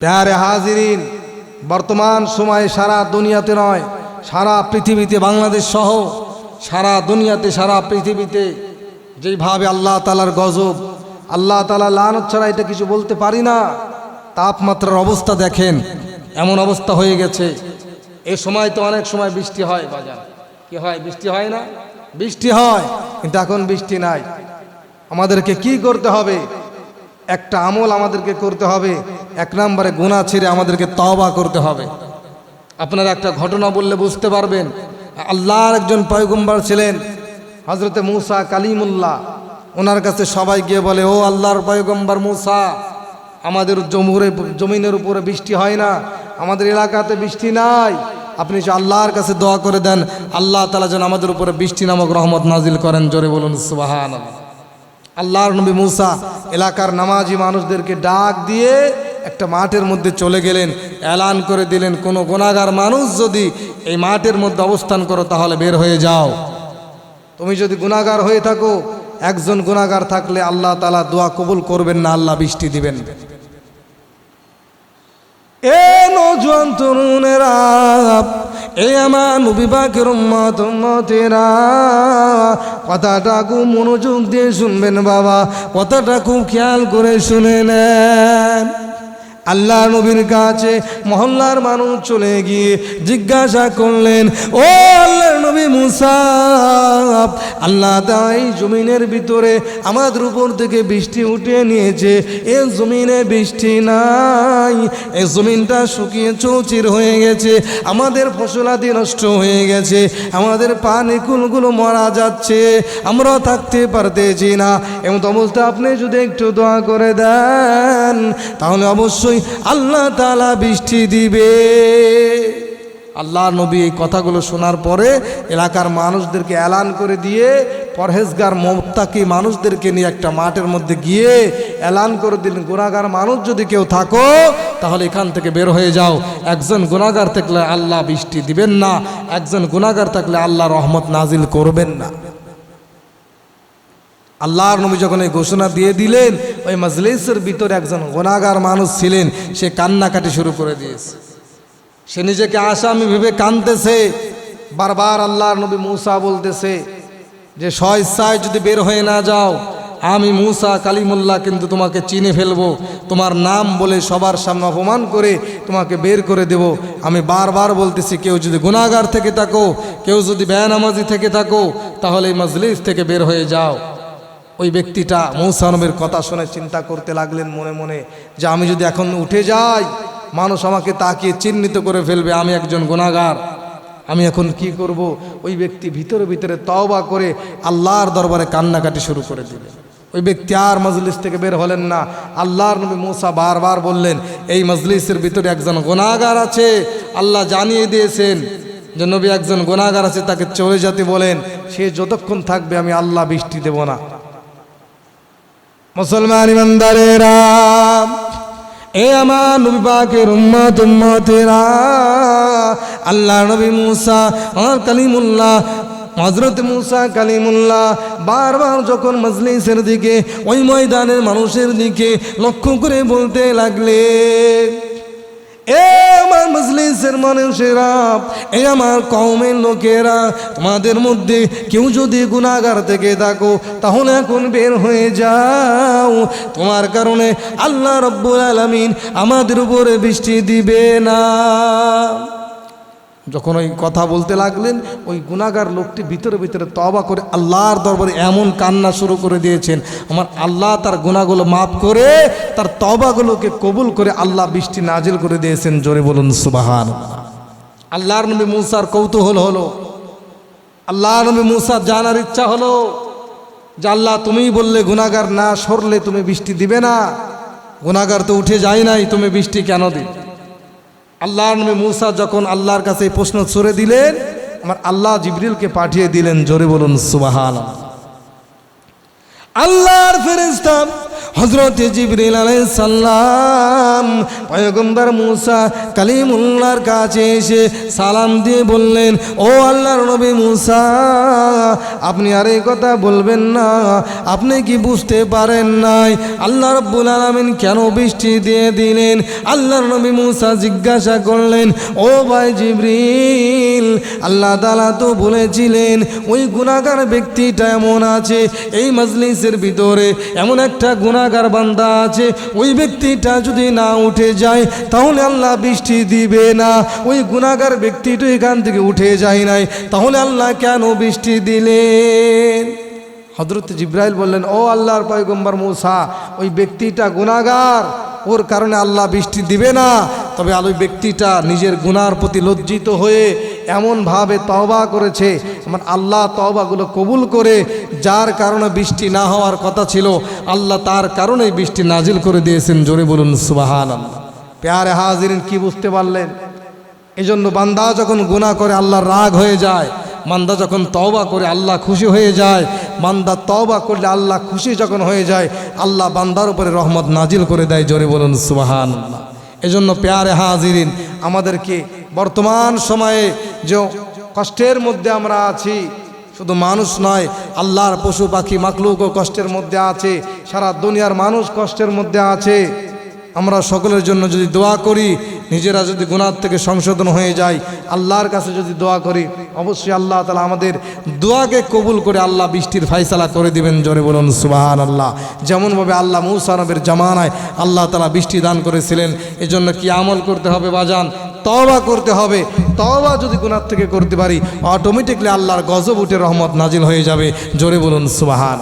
প্যারে হাজিরিন, বর্তমান সময়ে সারা দুনিয়াতে নয়, সারা পৃথিবীতে, বাংলাদেশ সহ সারা দুনিয়াতে, সারা পৃথিবীতে যেইভাবে আল্লাহ তালার গজব, আল্লাহ তালা লানত ছাড়া এটা কিছু বলতে পারি না। তাপমাত্রার অবস্থা দেখেন, এমন অবস্থা হয়ে গেছে। এ সময় তো অনেক সময় বৃষ্টি হয় বাজার। কি হয়? বৃষ্টি হয় না? বৃষ্টি হয়, কিন্তু এখন বৃষ্টি নাই। আমাদেরকে কি করতে হবে? একটা আমল আমাদেরকে করতে হবে। এক নম্বরে গুণা ছেড়ে আমাদেরকে তওবা করতে হবে। আপনারা একটা ঘটনা বললে বুঝতে পারবেন। আল্লাহর একজন পয়গম্বর ছিলেন হজরতে মুসা কালিমুল্লাহ। ওনার কাছে সবাই গিয়ে বলে, ও আল্লাহর পয়গম্বর মুসা, আমাদের জমুরে জমিনের উপরে বৃষ্টি হয় না, আমাদের এলাকাতে বৃষ্টি নাই। আপনি আল্লাহর কাছে দোয়া করে দেন, আল্লাহ তালা যেন আমাদের উপরে বৃষ্টি নামক রহমত নাজিল করেন। জোরে বলুন সুবাহান আল্লাহর নবী মূসা এলাকার নামাজি মানুষদেরকে ডাক দিয়ে একটা মাঠের মধ্যে চলে গেলেন, এলান করে দিলেন, কোনো গোনাগার মানুষ যদি এই মাঠের মধ্যে অবস্থান করো তাহলে বের হয়ে যাও। তুমি যদি গুণাগার হয়ে থাকো, একজন গুণাগার থাকলে আল্লাহ তালা দোয়া কবুল করবেন না, আল্লাহ বৃষ্টি দিবেন। এ পাকের উম্মত কথাটা খুব মনোযোগ দিয়ে শুনবেন বাবা, কথাটা খুব খেয়াল করে শুনে নেন। আল্লাহ নবীর কাছে মহল্লার মানুষ চলে গিয়ে জিজ্ঞাসা করলেন, ও আল্লাহ নবী মুসা, আল্লাহ তাই জমিনের ভিতরে আমাদের উপর থেকে বৃষ্টি উঠিয়ে নিয়েছে। এ জমিনে বৃষ্টি নাই, এ জমিনটা শুকিয়ে চৌচির হয়ে গেছে, আমাদের ফসলাদি নষ্ট হয়ে গেছে, আমাদের পানি কুলগুলো মরা যাচ্ছে, আমরা থাকতে পারতেছি না। এমন অবস্থা আপনি যদি একটু দোয়া করে দেন, তাহলে অবশ্যই আল্লাহ তালা বৃষ্টি দিবে। আল্লাহ নবী এই কথাগুলো শোনার পরে এলাকার মানুষদেরকে এলান করে দিয়ে পরহেজগার, মোত্তাকি মানুষদেরকে নিয়ে একটা মাঠের মধ্যে গিয়ে এলান করে দিলেন। গুণাগার মানুষ যদি কেউ থাকো, তাহলে এখান থেকে বের হয়ে যাও। একজন গুণাগার থাকলে আল্লাহ বৃষ্টি দিবেন না, একজন গুণাগার থাকলে আল্লাহ রহমত নাজিল করবেন না। আল্লাহর নবী যখন এই ঘোষণা দিয়ে দিলেন, ওই মজলিসের ভিতরে একজন গোনাগার মানুষ ছিলেন, সে কান্নাকাটি শুরু করে দিয়েছে। সে নিজেকে আসামি ভেবে কাঁদতেছে। বারবার আল্লাহর নবী মূসা বলতেছে যে স্বইচ্ছায় যদি বের হয়ে না যাও, আমি মূসা কালিমুল্লাহ কিন্তু তোমাকে চিনে ফেলব। তোমার নাম বলে সবার সামনে অপমান করে তোমাকে বের করে দেব। আমি বারবার বলতেছি, কেউ যদি গুণাগার থেকে থাকো, কেউ যদি বেয়ানামাজি থেকে থাকো, তাহলে এই মজলিস থেকে বের হয়ে যাও। ওই ব্যক্তিটা মৌসানবের কথা শুনে চিন্তা করতে লাগলেন মনে মনে যে আমি যদি এখন উঠে যাই, মানুষ আমাকে তাকিয়ে চিহ্নিত করে ফেলবে, আমি একজন গুণাগার আমি এখন কি করব? ওই ব্যক্তি ভিতরে ভিতরে তওবা করে আল্লাহর দরবারে কান্নাকাটি শুরু করে দিলেন। ওই ব্যক্তি আর মজলিস থেকে বের হলেন না। আল্লাহর নবী মৌসা বারবার বললেন, এই মজলিসের ভিতরে একজন গুণাগার আছে, আল্লাহ জানিয়ে দিয়েছেন যে নবী একজন গুণাগার আছে, তাকে চলে যেতে বলেন। সে যতক্ষণ থাকবে আমি আল্লাহ বৃষ্টি দেব না। মুসলমান ইমানদারেরা এ আমার নবী পাকের উম্মত, উম্মতেরা, আল্লাহ নবী মুসা আর কালিমুল্লাহ হজরত মুসা কালিমুল্লাহ, বারবার যখন মজলিসের দিকে, ওই ময়দানের মানুষের দিকে লক্ষ্য করে বলতে লাগলে মজলিসের মানুষেরা, এই আমার কমের লোকেরা, তোমাদের মধ্যে কেউ যদি গুণাগার থেকে থাকো, তাহলে এখন বের হয়ে যাও। তোমার কারণে আল্লাহ রব্বুল আলমিন আমাদের উপরে বৃষ্টি দিবে না। যখন ওই কথা বলতে লাগলেন, ওই গুণাগার লোকটি ভিতরে ভিতরে তবা করে আল্লাহর দরবারে এমন কান্না শুরু করে দিয়েছেন। আমার আল্লাহ তার গুণাগুলো মাফ করে, তার তবাগুলোকে কবুল করে আল্লাহ বৃষ্টি নাজিল করে দিয়েছেন। জোরে বলুন, সুবাহান। আল্লাহর নবী মুসার কৌতূহল হলো। আল্লাহর নবী মুসার জানার ইচ্ছা হলো যে আল্লাহ তুমিই বললে গুণাগার না সরলে তুমি বৃষ্টি দিবে না। গুণাগার তো উঠে যায় নাই, তুমি বৃষ্টি কেন দিবে? আল্লাহর নবী মূসা যখন আল্লাহর কাছে এই প্রশ্ন ছড়ে দিলেন, আমার আল্লাহ জিবরিলকে পাঠিয়ে দিলেন, জোরে বলুন সুবাহান আল্লাহর ফেরেস্তা হজরত জিবরিল আলাই সাল্লাম পয়গম্বর মুসা কালিমুল্লার কাছে এসে সালাম দিয়ে বললেন, ও আল্লাহর নবী মুসা, আপনি আর এই কথা বলবেন না। আপনি কি বুঝতে পারেন নাই? আল্লাহ রব্বুল আলমিন কেন বৃষ্টি দিয়ে দিলেন? আল্লাহর নবী মুসা জিজ্ঞাসা করলেন, ও ভাই জিবরিল, আল্লাহ তালা তো বলেছিলেন, ওই গুণাগার ব্যক্তিটা এমন আছে, এই মজলিসের ভিতরে এমন একটা গুণাগার বান্দা আছে, ওই ব্যক্তিটা যদি না উঠে যায়, তাহলে আল্লাহ বৃষ্টি দিবে না। ওই গুণাগার ব্যক্তিটা এখান থেকে উঠে যায় নাই, তাহলে আল্লাহ কেন বৃষ্টি দিলেন? হজরত জিব্রাইল বললেন, ও আল্লাহর পয়গম্বর মূসা, ওই ব্যক্তিটা গুণাগার, ওর কারণে আল্লাহ বৃষ্টি দিবে না। তবে আলো ব্যক্তিটা নিজের গুনার প্রতি লজ্জিত হয়ে এমনভাবে তওবা করেছে, আমার আল্লাহ তওবাগুলো কবুল করে, যার কারণে বৃষ্টি না হওয়ার কথা ছিল, আল্লাহ তার কারণেই বৃষ্টি নাজিল করে দিয়েছেন, জোরে বলুন সুবাহান আল্লাহ পেয়ারে হাজিরিন, কি বুঝতে পারলেন? এই জন্য বান্দা যখন গুনাহ করে আল্লাহ রাগ হয়ে যায় মান্দা যখন তওবা করে, আল্লাহ খুশি হয়ে যায়, বান্দা তওবা করলে আল্লাহ খুশি যখন হয়ে যায়, আল্লাহ বান্দার উপরে রহমত নাজিল করে দেয়, জোরে বলুন সুবাহান এজন্য পেয়ারে হাজিরিন, আমাদেরকে বর্তমান সময়ে যে কষ্টের মধ্যে আমরা আছি, শুধু মানুষ নয়, আল্লাহর পশু পাখি, মাকলুকও কষ্টের মধ্যে আছে, সারা দুনিয়ার মানুষ কষ্টের মধ্যে আছে। আমরা সকলের জন্য যদি দোয়া করি, নিজেরা যদি গুণার থেকে সংশোধন হয়ে যায় আল্লাহর কাছে যদি দোয়া করি, অবশ্যই আল্লাহ তালা আমাদের দোয়াকে কবুল করে আল্লাহ বৃষ্টির ফাইসালা করে দিবেন। জোরে বলুন সুবাহান আল্লাহ যেমনভাবে আল্লাহ মৌসানবের জামানায় আল্লাহ তালা বৃষ্টি দান করেছিলেন, এজন্য কি আমল করতে হবে বাজান? তওবা করতে হবে। তওবা যদি গুনার থেকে করতে পারি অটোমেটিকলি আল্লাহর গজব উঠে রহমত নাজিল হয়ে যাবে। জোরে বলুন, সুবাহান।